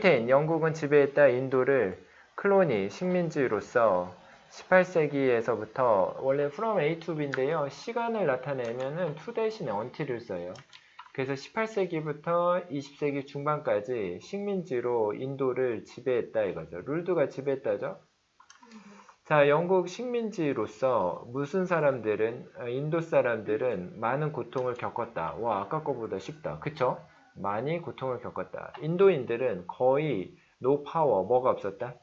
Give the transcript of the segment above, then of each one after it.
브리테인, 영국은 지배했다 인도를 클로니, 식민지로서 18세기에서부터 원래 from A to B인데요. 시간을 나타내면은 to 대신에 until을 써요. 그래서 18세기부터 20세기 중반까지 식민지로 인도를 지배했다 이거죠. 룰드가 지배했다죠. 자, 영국 식민지로서 무슨 사람들은 어, 인도 사람들은 많은 고통을 겪었다. 와, 아까 거보다 쉽다. 그쵸? 많이 고통을 겪었다. 인도인들은 거의 노 파워 뭐가 없었다?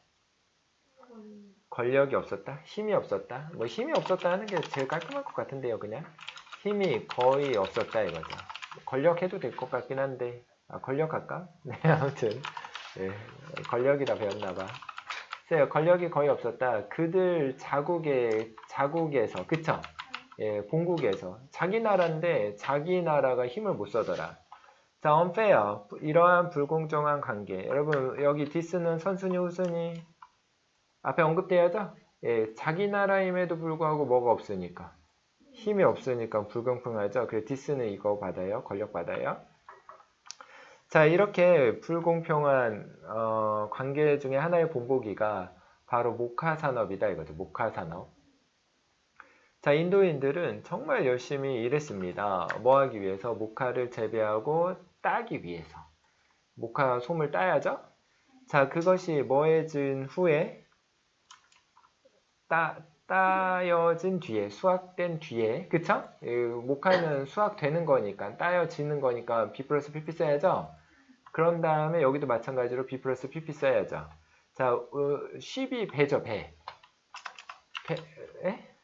권력이 없었다? 힘이 없었다? 뭐 힘이 없었다 하는 게 제일 깔끔할 것 같은데요, 그냥. 힘이 거의 없었다 이거죠. 권력 해도 될 것 같긴 한데, 아, 권력 할까? 네, 아무튼. 네, 권력이다 배웠나봐. 글쎄요, 권력이 거의 없었다. 그들 자국의, 자국에서, 그쵸? 예, 본국에서. 자기 나라인데, 자기 나라가 힘을 못 써더라. 자, unfair. 이러한 불공정한 관계. 여러분, 여기 디스는 선순위, 후순위. 앞에 언급돼야죠? 예, 자기 나라임에도 불구하고 뭐가 없으니까. 힘이 없으니까 불공평하죠? 그래서 디스는 이거 받아요. 권력 받아요. 자, 이렇게 불공평한 어, 관계 중에 하나의 본보기가 바로 목화 산업이다 이거죠. 목화 산업. 자, 인도인들은 정말 열심히 일했습니다. 뭐 하기 위해서? 목화를 재배하고 따기 위해서. 목화 솜을 따야죠? 자, 그것이 뭐해진 후에 따, 따여진 뒤에, 수확된 뒤에, 그쵸? 이 목화는 수확되는 거니까, 따여지는 거니까 B 플러스 PP 써야죠? 그런 다음에 여기도 마찬가지로 B 플러스 PP 써야죠. 자, 어, 10이 배죠, 배. 배, 에?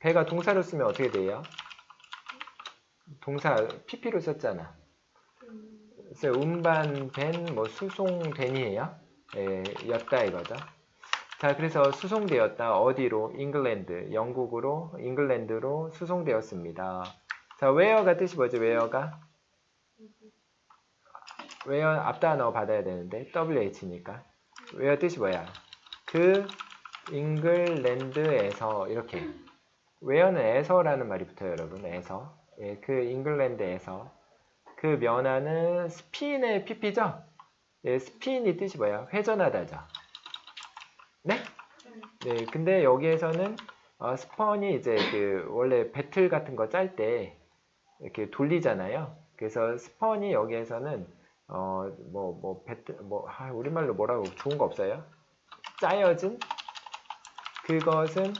배가 동사로 쓰면 어떻게 돼요? 동사 PP로 썼잖아. 그래서 운반된, 뭐, 수송된이에요? 예, 였다 이거죠. 자, 그래서 수송되었다. 어디로? 잉글랜드, 영국으로, 잉글랜드로 수송되었습니다. 자, where가 뜻이 뭐죠? where가? where 앞단어 받아야 되는데 wh니까. where 뜻이 뭐야? 그 잉글랜드에서 이렇게 where는 에서라는 말이 붙어요, 여러분. 에서. 예, 그 잉글랜드에서 그 면화는 스핀의 PP죠? 예, 스핀이 뜻이 뭐야? 회전하다죠. 네? 네, 근데 여기에서는 어, 스펀이 이제 그 원래 배틀 같은 거 짤 때 이렇게 돌리잖아요. 그래서 스펀이 여기에서는 어 뭐 뭐 배틀 뭐 아, 우리말로 뭐라고 좋은 거 없어요? 짜여진 그것은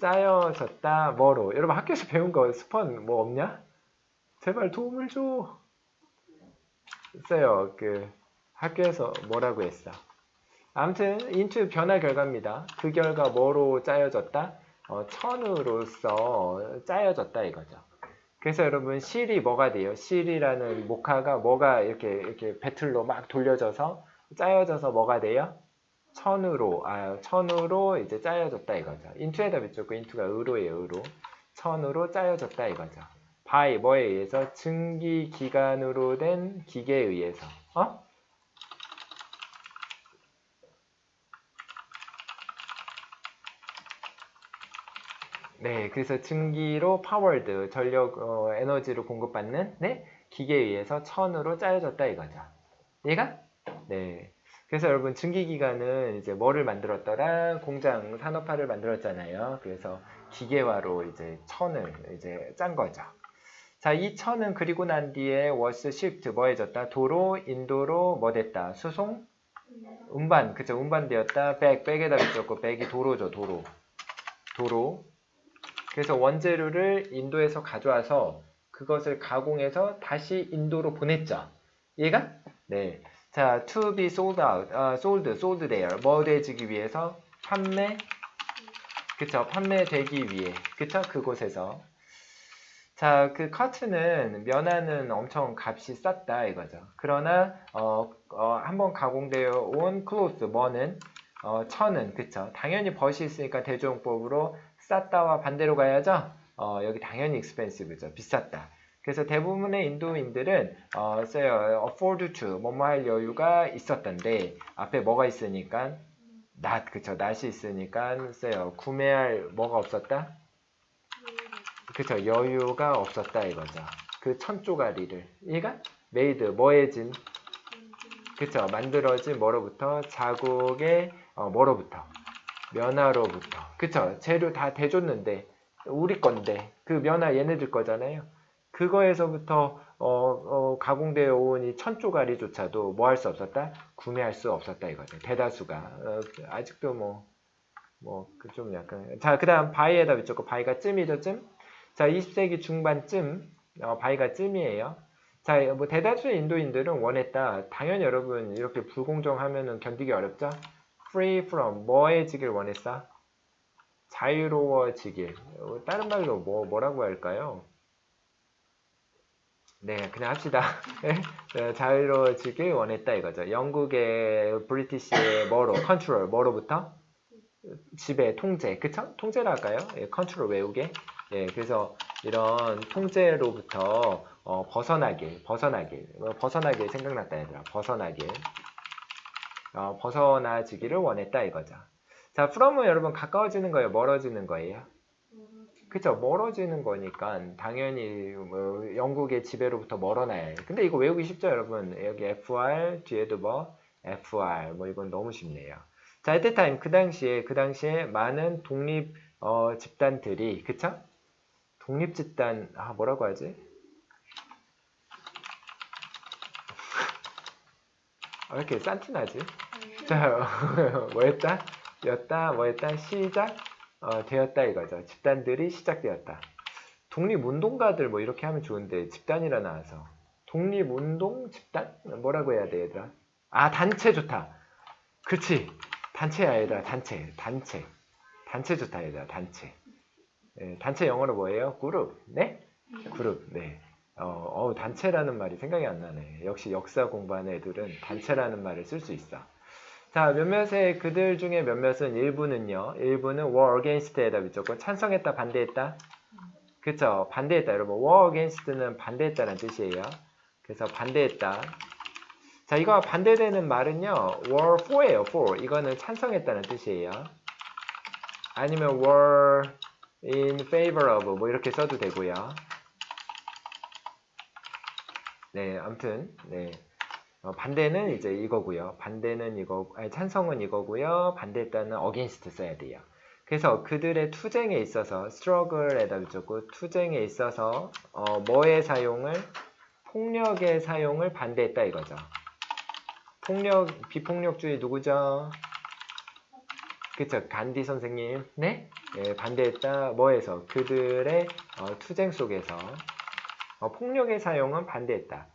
짜여졌다 뭐로 여러분 학교에서 배운 거 스펀 뭐 없냐? 제발 도움을 줘. 있어요. 그 학교에서 뭐라고 했어? 아무튼 인투 변화 결과입니다. 그 결과 뭐로 짜여졌다? 어, 천으로서 짜여졌다 이거죠. 그래서 여러분 실이 뭐가 돼요? 실이라는 목화가 뭐가 이렇게 이렇게 배틀로 막 돌려져서 짜여져서 뭐가 돼요? 천으로 아 천으로 이제 짜여졌다 이거죠. 인투에다 비쳤고 인투가 의로예요 의로. 천으로 짜여졌다 이거죠. By 뭐에 의해서 증기 기관으로 된 기계에 의해서 어? 네, 그래서 증기로 파워드 전력 어, 에너지를 공급받는 네 기계에 의해서 천으로 짜여졌다 이거죠. 얘가 네. 그래서 여러분 증기기관은 이제 뭐를 만들었더라? 공장 산업화를 만들었잖아요. 그래서 기계화로 이제 천을 이제 짠 거죠. 자, 이 천은 그리고 난 뒤에 was shipped 뭐 해졌다? 도로, 인도로 뭐 됐다? 수송? 운반, 그죠? 운반되었다. 백, 백에다 붙였고 백이 도로죠, 도로. 도로. 그래서 원재료를 인도에서 가져와서 그것을 가공해서 다시 인도로 보냈죠. 얘가? 네. 자, to be sold out, 어, sold, sold there. 뭐 되기 위해서? 판매? 그쵸, 판매되기 위해. 그쵸, 그곳에서. 자, 그 커트는 면화는 엄청 값이 쌌다 이거죠. 그러나 어, 어, 한번 가공되어 온 클로스 뭐는 어, 천은 그쵸. 당연히 벗이 있으니까 대조용법으로 쌌다와 반대로 가야죠. 어, 여기 당연히 expensive죠. 비쌌다. 그래서 대부분의 인도인들은 어, 써요. afford to 뭐뭐 할 여유가 있었던데 앞에 뭐가 있으니까 not 그쵸. not이 있으니까 써요. 구매할 뭐가 없었다? 그쵸 여유가 없었다 이거죠 그 천조가리를 얘가 made 뭐해진 그쵸? 만들어진 뭐로부터? 자국의 어, 뭐로부터? 면화로부터. 그쵸? 재료 다 대줬는데 우리 건데 그 면화 얘네들 거잖아요. 그거에서부터 어, 어, 가공되어 온 이 천조가리조차도 뭐 할 수 없었다? 구매할 수 없었다 이거죠. 대다수가 어, 아직도 뭐뭐그좀 약간 자 그다음 바이에다 붙였고 바이가 쯤이죠 쯤. 자 20세기 중반쯤 어, 바이가 쯤이에요. 자, 뭐 대다수의 인도인들은 원했다. 당연히 여러분 이렇게 불공정하면은 견디기 어렵죠? Free from 뭐해지길 원했어? 자유로워지길. 어, 다른 말로 뭐 뭐라고 할까요? 네, 그냥 합시다. 네, 어, 자유로워지길 원했다 이거죠. 영국의 브리티시의 뭐로 컨트롤 뭐로부터 지배 통제 그쵸? 통제라 할까요? 예, 컨트롤 외우게. 예, 그래서 이런 통제로부터 어, 벗어나길, 벗어나길, 어, 벗어나길 생각났다 얘들아. 벗어나길, 어, 벗어나지기를 원했다 이거죠. 자, from은 여러분 가까워지는 거예요, 멀어지는 거예요. 그쵸? 멀어지는 거니까 당연히 뭐 영국의 지배로부터 멀어나야 해요. 근데 이거 외우기 쉽죠, 여러분? 여기 FR 뒤에도 뭐 FR 뭐 이건 너무 쉽네요. 자, at the time 그 당시에 그 당시에 많은 독립 어, 집단들이 그쵸? 독립 집단 아 뭐라고 하지? 아, 왜 이렇게 싼티나지? 자, 뭐였다? 였다, 뭐였다? 시작, 어, 되었다 이거죠. 집단들이 시작되었다. 독립운동가들 뭐 이렇게 하면 좋은데 집단이라 나와서 독립운동 집단? 뭐라고 해야 돼 얘들아? 아 단체 좋다. 그치? 단체야 얘들아 단체, 단체, 단체 좋다 얘들아 단체. 예, 단체 영어로 뭐예요? 그룹, 네? 그룹, 네. 어, 어, 단체라는 말이 생각이 안 나네. 역시 역사 공부하는 애들은 단체라는 말을 쓸 수 있어. 자, 몇몇의 그들 중에 몇몇은 일부는요. 일부는 war against에다 붙였고 찬성했다, 반대했다. 그쵸? 반대했다, 여러분. war against는 반대했다는 뜻이에요. 그래서 반대했다. 자, 이거 반대되는 말은요. war for예요, for. 이거는 찬성했다는 뜻이에요. 아니면 war in favor of 뭐 이렇게 써도 되고요. 네, 아무튼 네. 어, 반대는 이제 이거고요. 반대는 이거, 아니, 찬성은 이거고요. 반대했다는 against 써야 돼요. 그래서 그들의 투쟁에 있어서 struggle에다 붙였고 투쟁에 있어서 어, 뭐의 사용을 폭력의 사용을 반대했다 이거죠. 폭력 비폭력주의 누구죠? 그쵸 간디 선생님 네? 예, 반대했다 뭐에서 그들의 어, 투쟁 속에서 어, 폭력의 사용은 반대했다.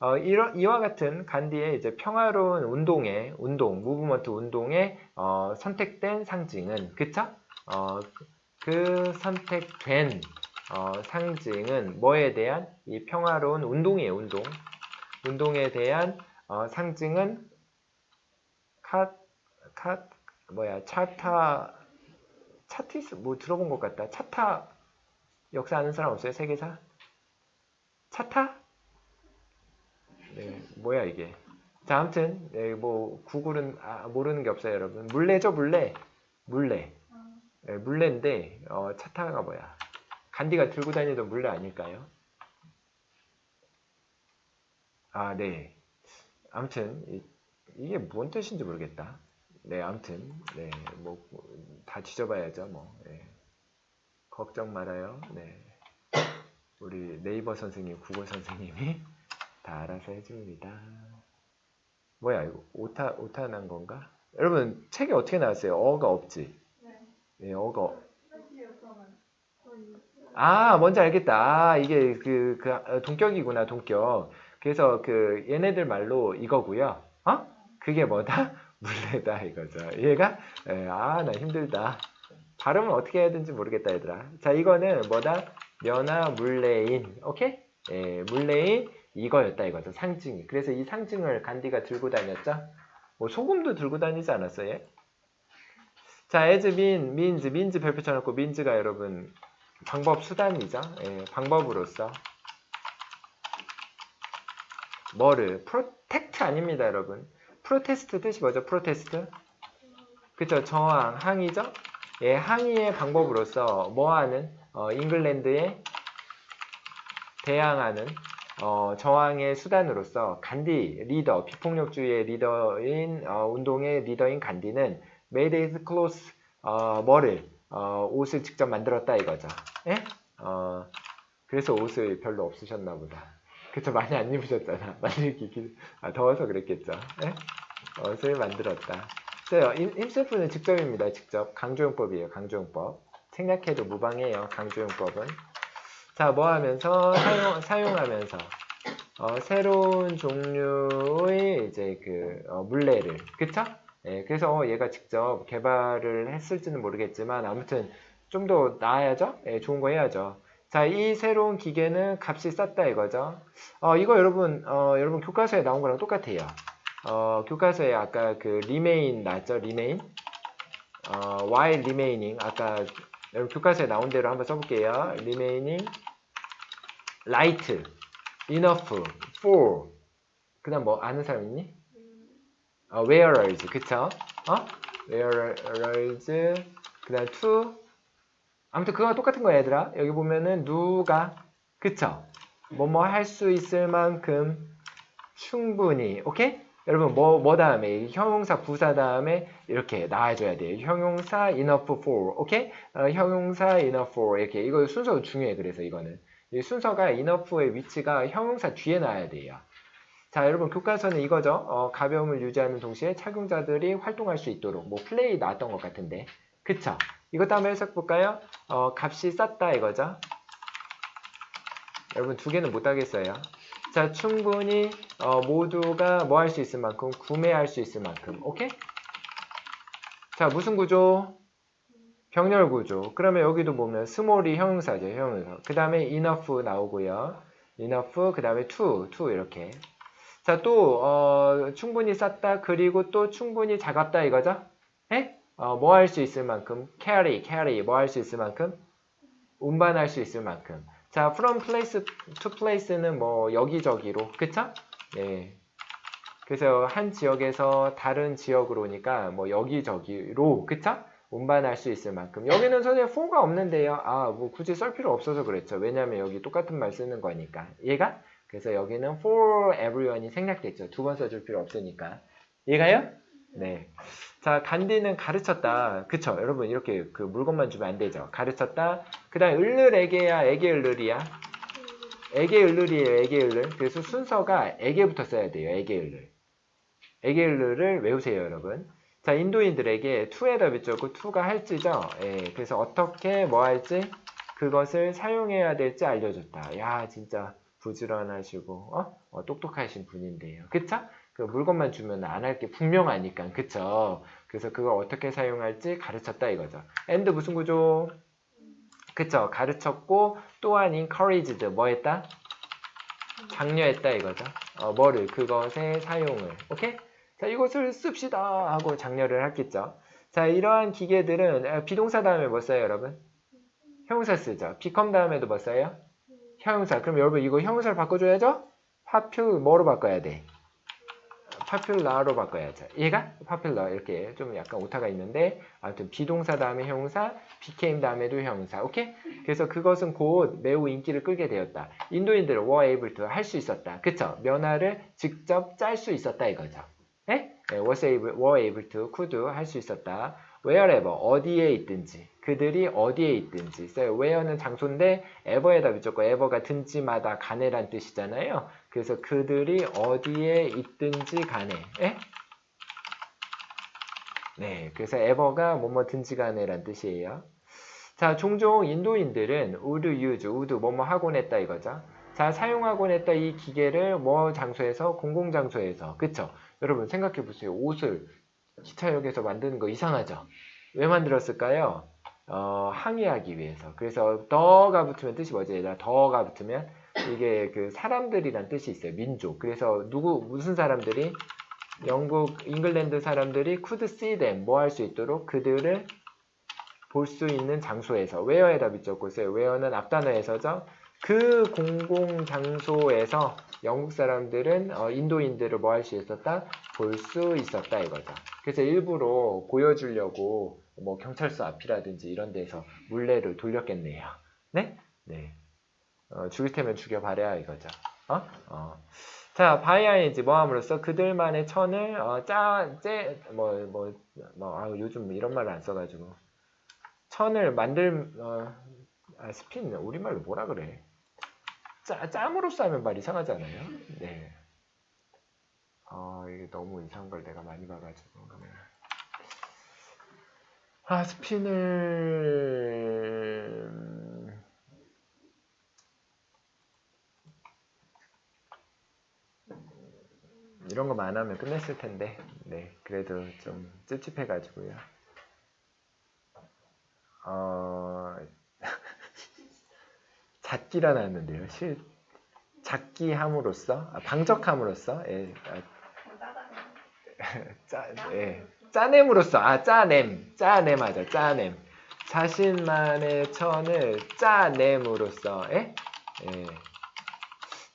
어, 이러, 이와 같은 간디의 이제 평화로운 운동의 운동, 무브먼트 운동의 어, 선택된 상징은 그쵸? 어, 그 선택된 어, 상징은 뭐에 대한 이 평화로운 운동이에요, 운동. 운동에 대한 어, 상징은 카, 카, 뭐야, 차타, 차티스, 뭐 들어본 것 같다. 차타, 역사 아는 사람 없어요? 세계사? 차타? 네, 뭐야 이게. 자, 아무튼 네, 뭐 구글은 아, 모르는 게 없어요, 여러분. 물레죠, 물레. 물레. 네, 물레인데 어, 차타가 뭐야? 간디가 들고 다니던 물레 아닐까요? 아, 네. 아무튼 이, 이게 뭔 뜻인지 모르겠다. 네, 아무튼 네, 뭐다 뒤져봐야죠, 뭐. 네. 걱정 말아요. 네. 우리 네이버 선생님, 구글 선생님이 다 알아서 해줍니다. 뭐야 이거 오타 오타 난 건가? 여러분 책이 어떻게 나왔어요? 어가 없지. 네, 어가. 없- 아 뭔지 알겠다. 아, 이게 그, 그 아, 동격이구나 동격. 그래서 그 얘네들 말로 이거고요. 어? 그게 뭐다? 물레다 이거죠. 얘가 아 나 힘들다. 발음을 어떻게 해야 되는지 모르겠다 얘들아. 자 이거는 뭐다? 면화 물레인. 오케이? 예, 물레인 이거였다 이거죠. 상징이. 그래서 이 상징을 간디가 들고 다녔죠. 뭐 소금도 들고 다니지 않았어요? 얘? 자, as mean, means, means 별표 쳐놓고 means가 여러분 방법 수단이죠. 예, 방법으로서 뭐를 프로텍트 아닙니다, 여러분. 프로테스트 뜻이 뭐죠? 프로테스트? 그쵸? 저항, 항의죠? 예, 항의의 방법으로서 뭐하는 어, 잉글랜드에 대항하는 어, 저항의 수단으로서 간디 리더 비폭력주의의 리더인 어, 운동의 리더인 간디는 made his clothes 어, 뭐를 어, 옷을 직접 만들었다 이거죠. 예? 어, 그래서 옷을 별로 없으셨나 보다. 그쵸 많이 안 입으셨잖아. 만들기 길, 아, 더워서 그랬겠죠. 예? 옷을 만들었다. 써요. 힘셀프는 직접입니다. 직접 강조용법이에요. 강조용법. 생략해도 무방해요. 강조용법은. 자, 뭐 하면서 사용 사용하면서 어, 새로운 종류의 이제 그 어, 물레를 그쵸? 예, 그래서 어, 얘가 직접 개발을 했을지는 모르겠지만 아무튼 좀 더 나아야죠. 예, 좋은 거 해야죠. 자, 이 새로운 기계는 값이 쌌다 이거죠. 어, 이거 여러분 어, 여러분 교과서에 나온 거랑 똑같아요. 어, 교과서에 아까 그 remain 나왔죠? remain. 어, while remaining 아까 여러분 교과서에 나온 대로 한번 써볼게요. remaining light enough for 그 다음 뭐 아는 사람 있니? 어, wearers 그쵸? 어? wearers 그 다음 to 아무튼 그거랑 똑같은 거야 얘들아. 여기 보면은 누가 그쵸? 뭐뭐 할 수 있을 만큼 충분히 오케이? 여러분 뭐, 뭐 다음에 형용사 부사 다음에 이렇게 나와줘야 돼요. 형용사 enough for 오케이? 어, 형용사 enough for 이렇게 이거 순서 중요해 그래서 이거는 이 순서가 enough의 위치가 형용사 뒤에 나와야 돼요. 자 여러분 교과서는 이거죠. 어, 가벼움을 유지하는 동시에 착용자들이 활동할 수 있도록 뭐 플레이 나왔던 것 같은데 그쵸? 이것도 한번 해석 볼까요? 어, 값이 쌌다 이거죠. 여러분 두 개는 못 하겠어요. 자, 충분히 어, 모두가 뭐 할 수 있을 만큼 구매할 수 있을 만큼. 오케이? 자, 무슨 구조? 병렬 구조. 그러면 여기도 보면 스몰이 형용사죠. 형용사. 그 다음에 enough 나오고요. enough, 그 다음에 to, to 이렇게. 자, 또 어, 충분히 쌌다. 그리고 또 충분히 작았다 이거죠? 에? 어, 뭐 할 수 있을 만큼 carry, carry 뭐 할 수 있을 만큼 운반할 수 있을 만큼 자, from place to place는 뭐 여기저기로, 그쵸? 네. 그래서 한 지역에서 다른 지역으로 오니까 뭐 여기저기로, 그쵸? 운반할 수 있을 만큼. 여기는 선생님 for가 없는데요. 아, 뭐 굳이 쓸 필요 없어서 그랬죠. 왜냐면 여기 똑같은 말 쓰는 거니까. 얘가? 그래서 여기는 for everyone이 생략됐죠. 두 번 써줄 필요 없으니까. 얘가요? 네. 자, 간디는 가르쳤다. 그쵸? 여러분, 이렇게 그 물건만 주면 안 되죠. 가르쳤다. 그 다음에 을를 에게야, 에게 을르리야. 에게 을르리에요, 에게 을르. 그래서 순서가 에게부터 써야 돼요, 에게 을르. 에게 을르를 외우세요, 여러분. 자, 인도인들에게 투에다 밑줄고 투가 할지죠. 예, 그래서 어떻게 뭐 할지 그것을 사용해야 될지 알려줬다. 야, 진짜 부지런하시고, 어? 어 똑똑하신 분인데요. 그쵸? 그 물건만 주면 안 할 게 분명하니까 그쵸 그래서 그걸 어떻게 사용할지 가르쳤다 이거죠 and 무슨 구조 그쵸? 가르쳤고 또한 encouraged 뭐 했다? 장려했다 이거죠. 어, 뭐를? 그것의 사용을. 오케이? 자 이것을 씁시다 하고 장려를 했겠죠. 자 이러한 기계들은 아, 비동사 다음에 뭐 써요 여러분? 형용사 쓰죠. become 다음에도 뭐 써요? 형용사. 그럼 여러분 이거 형용사를 바꿔줘야죠? 파퓰 뭐로 바꿔야 돼 popular로 바꿔야죠. 얘가 popular 이렇게 좀 약간 오타가 있는데 아무튼 비동사 다음에 형용사, became 다음에도 형용사. 오케이? 그래서 그것은 곧 매우 인기를 끌게 되었다. 인도인들은 were able to 할 수 있었다. 그쵸? 면화를 직접 짤 수 있었다 이거죠. 네? 네, was able, were able to, could 할 수 있었다. wherever 어디에 있든지 그들이 어디에 있든지 where는 장소인데 ever에다 무조건 ever가 든지마다 간에란 뜻이잖아요. 그래서 그들이 어디에 있든지 간에 에? 네, 그래서 ever가 뭐뭐 든지 간에란 뜻이에요. 자, 종종 인도인들은 would use, would 뭐뭐 하곤 했다 이거죠. 자, 사용하곤 했다 이 기계를 뭐 장소에서 공공 장소에서 그쵸? 여러분 생각해 보세요. 옷을 기차역에서 만드는 거 이상하죠? 왜 만들었을까요? 어, 항의하기 위해서. 그래서 더가 붙으면 뜻이 뭐지? 얘들아, 더가 붙으면 이게 그 사람들이란 뜻이 있어요. 민족. 그래서 누구 무슨 사람들이 영국 잉글랜드 사람들이 could see them 뭐 할 수 있도록 그들을 볼 수 있는 장소에서 where에다 밑적고 있어요. where는 앞단어에서죠. 그 공공 장소에서 영국 사람들은 어, 인도인들을 뭐 할 수 있었다? 볼 수 있었다 이거죠. 그래서 일부러 보여주려고 뭐 경찰서 앞이라든지 이런 데서 물레를 돌렸겠네요. 네? 네. 어, 죽일 테면 죽여봐야 이거죠. 어? 어. 자, 바이아인지 뭐 함으로써 그들만의 천을 어, 짜, 째, 뭐, 뭐, 뭐, 아, 요즘 이런 말을 안 써가지고 천을 만들, 어, 아, 스핀 우리말로 뭐라 그래? 짜, 짬으로써 하면 말 이상하잖아요. 네. 아, 이게 너무 이상한 걸 내가 많이 봐가지고. 네. 아, 스핀을 음, 이런 거만 안 하면 끝냈을 텐데, 네, 그래도 좀 찝찝해가지고요. 어, 작기라 나왔는데요. 실, 작기함으로써, 아, 방적함으로써, 예, 아, 짜, 예, 짜냄으로써, 아, 짜냄, 짜냄 하죠, 짜냄. 자신만의 천을 짜냄으로써, 예? 예.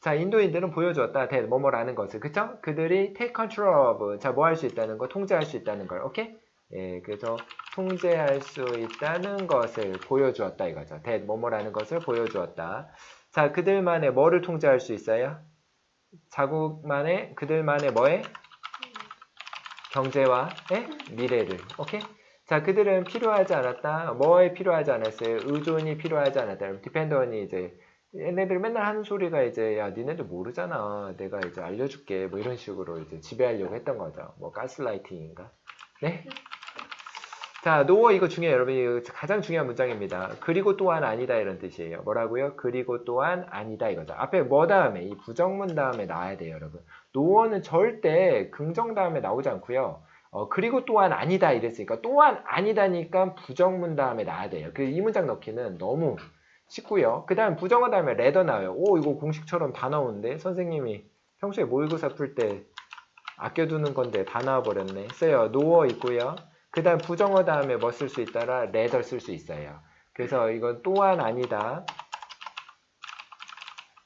자, 인도인들은 보여주었다. 대, 뭐뭐라는 것을. 그쵸? 그들이 take control of. 자, 뭐 할 수 있다는 거, 통제할 수 있다는 걸. 오케이? 예, 그래서 통제할 수 있다는 것을 보여주었다 이거죠. 대, 뭐뭐라는 것을 보여주었다. 자, 그들만의 뭐를 통제할 수 있어요? 자국만의, 그들만의 뭐에? 경제와 의 미래를. 오케이? 자, 그들은 필요하지 않았다. 뭐에 필요하지 않았어요? 의존이 필요하지 않았다. 디펜던이 이제 얘네들 맨날 하는 소리가 이제 야 니네들 모르잖아 내가 이제 알려줄게 뭐 이런 식으로 이제 지배하려고 했던 거죠 뭐 가스라이팅인가 네? 자 노어 이거 중요해요 여러분 이거 가장 중요한 문장입니다 그리고 또한 아니다 이런 뜻이에요 뭐라고요? 그리고 또한 아니다 이거죠 앞에 뭐 다음에 이 부정문 다음에 나와야 돼요 여러분 노어는 절대 긍정 다음에 나오지 않고요 어, 그리고 또한 아니다 이랬으니까 또한 아니다니까 부정문 다음에 나와야 돼요 그 이 문장 넣기는 너무 쉽고요. 그 다음 부정어 다음에 레더 나와요. 오 이거 공식처럼 다 나오는데 선생님이 평소에 모의고사 풀 때 아껴두는 건데 다 나와버렸네. 써요. 노어 있고요. 그 다음 부정어 다음에 뭐 쓸 수 있다라 레더 쓸 수 있어요. 그래서 이건 또한 아니다.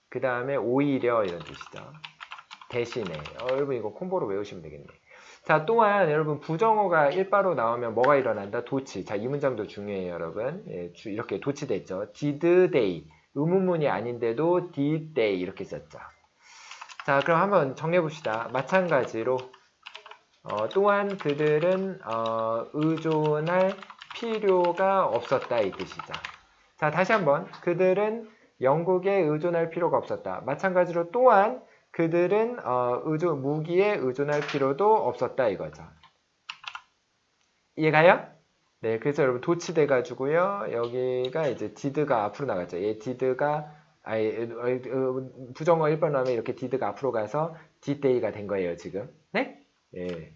그 다음에 오히려 이런 뜻이죠. 대신에 어, 여러분 이거 콤보로 외우시면 되겠네. 자 또한 여러분 부정어가 일바로 나오면 뭐가 일어난다? 도치. 자 이 문장도 중요해요 여러분. 예, 주, 이렇게 도치됐죠. did they 의문문이 아닌데도 did they 이렇게 썼죠. 자 그럼 한번 정리해 봅시다. 마찬가지로 어, 또한 그들은 어, 의존할 필요가 없었다 이 뜻이죠. 자 다시 한번 그들은 영국에 의존할 필요가 없었다. 마찬가지로 또한 그들은 어, 의존, 무기에 의존할 필요도 없었다 이거죠. 이해가요? 네, 그래서 여러분 도치돼 가지고요. 여기가 이제 디드가 앞으로 나갔죠. 얘 디드가 아니 어, 어, 부정어 1번 하면 이렇게 디드가 앞으로 가서 디데이가 된 거예요, 지금. 네? 예.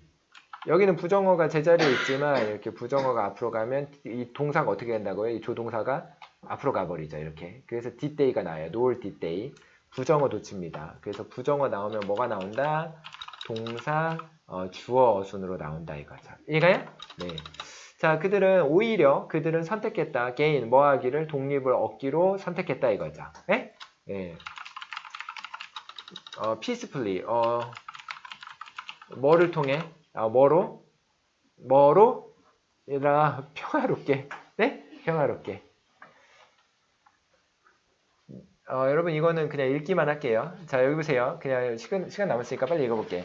여기는 부정어가 제자리에 있지만 이렇게 부정어가 앞으로 가면 이 동사가 어떻게 된다고요? 이 조동사가 앞으로 가버리죠, 이렇게. 그래서 디데이가 나와요. 노을 디데이. 부정어 도치입니다. 그래서 부정어 나오면 뭐가 나온다? 동사 어, 주어 어순으로 나온다 이거죠. 이해가요? 네. 자, 그들은 오히려 그들은 선택했다. 개인 뭐 하기를 독립을 얻기로 선택했다 이거죠. 예? 예. 어, peacefully 어 뭐를 통해? 어, 뭐로? 뭐로? 얘들아 평화롭게. 네? 평화롭게. 어, 여러분 이거는 그냥 읽기만 할게요. 자 여기 보세요. 그냥 시간, 시간 남았으니까 빨리 읽어볼게.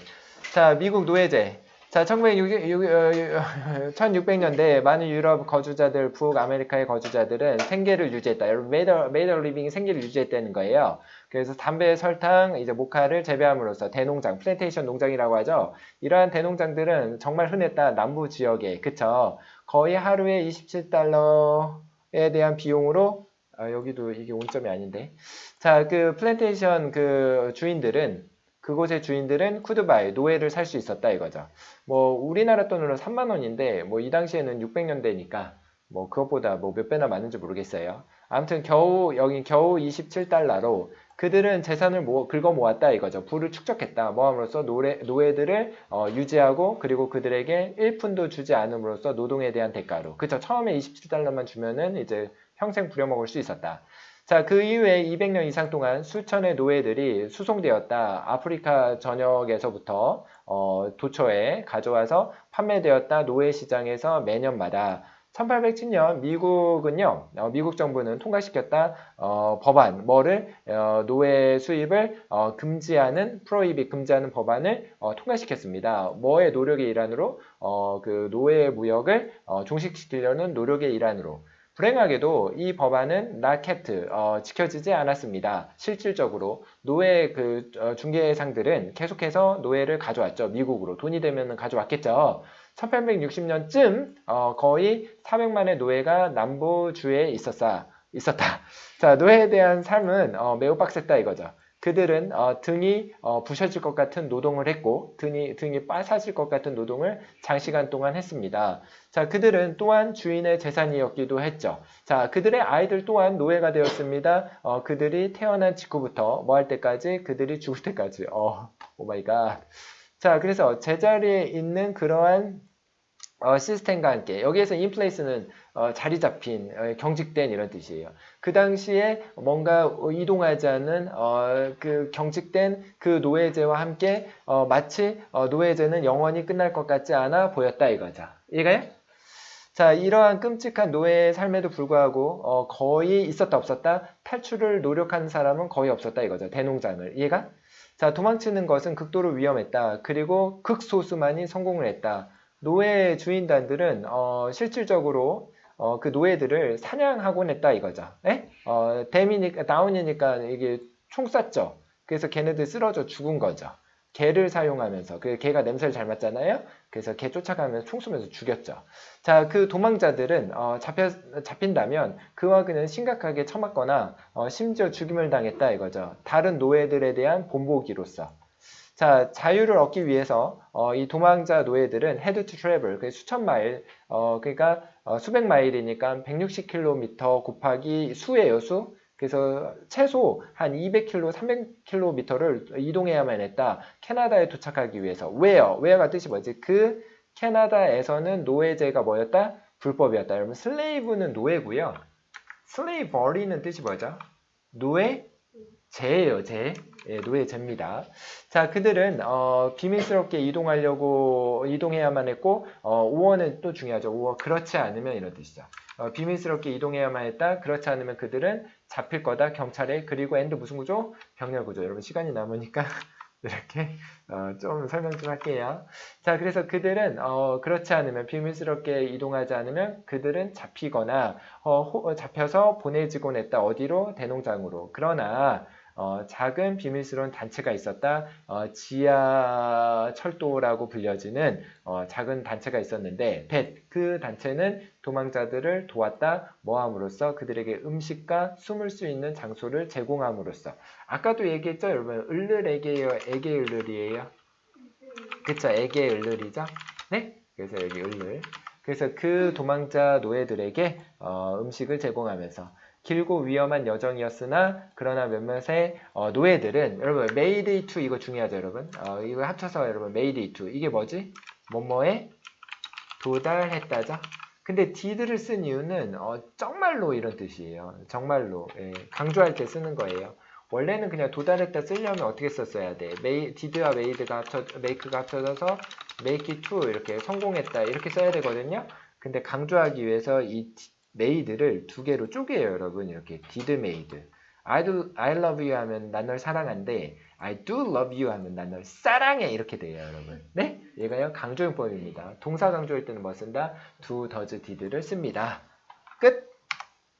자 미국 노예제. 자 1600년대 많은 유럽 거주자들, 북아메리카의 거주자들은 생계를 유지했다. 여러분 메이더 메이더 리빙 생계를 유지했다는 거예요. 그래서 담배, 설탕, 이제 모카를 재배함으로써 대농장, 플랜테이션 농장이라고 하죠. 이러한 대농장들은 정말 흔했다. 남부 지역에 그쵸? 거의 하루에 27달러에 대한 비용으로 아, 여기도 이게 온점이 아닌데. 자, 그 플랜테이션 그 주인들은 그곳의 주인들은 쿠드바이 노예를 살 수 있었다 이거죠. 뭐 우리나라 돈으로 3만 원인데 뭐 이 당시에는 600년대니까 뭐 그것보다 뭐 몇 배나 많은지 모르겠어요. 아무튼 겨우 여기 겨우 27달러로 그들은 재산을 모, 긁어 모았다 이거죠. 부를 축적했다. 모함으로써 노래, 노예들을 어, 유지하고 그리고 그들에게 1푼도 주지 않음으로써 노동에 대한 대가로. 그쵸. 처음에 27달러만 주면은 이제 평생 부려먹을 수 있었다. 자, 그 이후에 200년 이상 동안 수천의 노예들이 수송되었다. 아프리카 전역에서부터 어, 도처에 가져와서 판매되었다. 노예 시장에서 매년마다 1807년 미국은요, 어, 미국 정부는 통과시켰다 어, 법안, 뭐를 어, 노예 수입을 어, 금지하는 프로이비 금지하는 법안을 어, 통과시켰습니다. 뭐의 노력의 일환으로 어, 그 노예 무역을 어, 종식시키려는 노력의 일환으로. 불행하게도 이 법안은 라케트 어, 지켜지지 않았습니다. 실질적으로 노예 그 어, 중개상들은 계속해서 노예를 가져왔죠. 미국으로 돈이 되면 가져왔겠죠. 1860년쯤 어, 거의 400만의 노예가 남부주에 있었다. 있었다. 자, 노예에 대한 삶은 어, 매우 빡셌다 이거죠. 그들은 어, 등이 어, 부셔질 것 같은 노동을 했고 등이 등이 빠사질 것 같은 노동을 장시간 동안 했습니다. 자, 그들은 또한 주인의 재산이었기도 했죠. 자, 그들의 아이들 또한 노예가 되었습니다. 어, 그들이 태어난 직후부터 뭐 할 때까지 그들이 죽을 때까지. 어, 오 마이 갓. 자, 그래서 제자리에 있는 그러한 어, 시스템과 함께 여기에서 인플레이스는 어, 자리 잡힌 어, 경직된 이런 뜻이에요. 그 당시에 뭔가 이동하지 않는 어, 그 경직된 그 노예제와 함께 어, 마치 어, 노예제는 영원히 끝날 것 같지 않아 보였다 이거죠. 이해가요? 자, 이러한 끔찍한 노예의 삶에도 불구하고 어, 거의 있었다 없었다 탈출을 노력한 사람은 거의 없었다 이거죠. 대농장을 이해가? 자, 도망치는 것은 극도로 위험했다. 그리고 극소수만이 성공을 했다. 노예 주인단들은 어, 실질적으로 어, 그 노예들을 사냥하곤 했다 이거죠. 에? 어, 댐이니까 다운이니까 이게 총 쐈죠. 그래서 걔네들 쓰러져 죽은 거죠. 개를 사용하면서 그 개가 냄새를 잘 맡잖아요. 그래서 개 쫓아가면서 총 쏘면서 죽였죠. 자, 그 도망자들은 어, 잡혀 잡힌다면 그와 그는 심각하게 처맞거나 어, 심지어 죽임을 당했다 이거죠. 다른 노예들에 대한 본보기로서. 자, 자유를 얻기 위해서 어, 이 도망자 노예들은 head to travel, 그 수천 마일, 어, 그러니까 어, 수백 마일이니까 160km 곱하기 수예요, 수. 그래서 최소 한 200km, 300km를 이동해야만 했다. 캐나다에 도착하기 위해서. where? where가 뜻이 뭐지? 그 캐나다에서는 노예제가 뭐였다? 불법이었다. 여러분, 슬레이브는 노예고요. 슬레이버리는 뜻이 뭐죠? 노예? 제예요, 제. 예, 노예제입니다. 자, 그들은 어, 비밀스럽게 이동하려고 이동해야만 했고 어, 우원은 또 중요하죠. 우원 그렇지 않으면 이런 뜻이죠. 어, 비밀스럽게 이동해야만 했다. 그렇지 않으면 그들은 잡힐 거다. 경찰에 그리고 엔드 무슨 구조? 병렬 구조. 여러분 시간이 남으니까 이렇게 어, 좀 설명 좀 할게요. 자, 그래서 그들은 어, 그렇지 않으면 비밀스럽게 이동하지 않으면 그들은 잡히거나 어, 호- 잡혀서 보내지곤 했다. 어디로? 대농장으로. 그러나 어, 작은 비밀스러운 단체가 있었다. 어, 지하 철도라고 불려지는 어, 작은 단체가 있었는데 벳, 그 단체는 도망자들을 도왔다. 뭐함으로써 그들에게 음식과 숨을 수 있는 장소를 제공함으로써. 아까도 얘기했죠? 여러분 을르 에게요 에게 을르이에요? 그쵸? 에게 을르이죠? 네? 그래서 여기 을르 그래서 그 도망자 노예들에게 어, 음식을 제공하면서 길고 위험한 여정이었으나 그러나 몇몇의 어, 노예들은 여러분 메이데이 투 이거 중요하죠 여러분? 어, 이거 합쳐서 여러분 메이데이 투 이게 뭐지? 뭐뭐에 도달했다죠? 근데 did를 쓴 이유는 어, 정말로 이런 뜻이에요. 정말로 예, 강조할 때 쓰는 거예요. 원래는 그냥 도달했다 쓰려면 어떻게 썼어야 돼? 메이, did와 made가 합쳐, make가 합쳐져서 make it to 이렇게 성공했다 이렇게 써야 되거든요. 근데 강조하기 위해서 이 made를 두 개로 쪼개요 여러분. 이렇게 did made. I, do, I love you 하면 난 널 사랑한데 I do love you 하면 난 널 사랑해. 이렇게 돼요 여러분. 네? 얘가요 강조용법입니다. 동사 강조할 때는 뭐 쓴다? do, does, did를 씁니다. 끝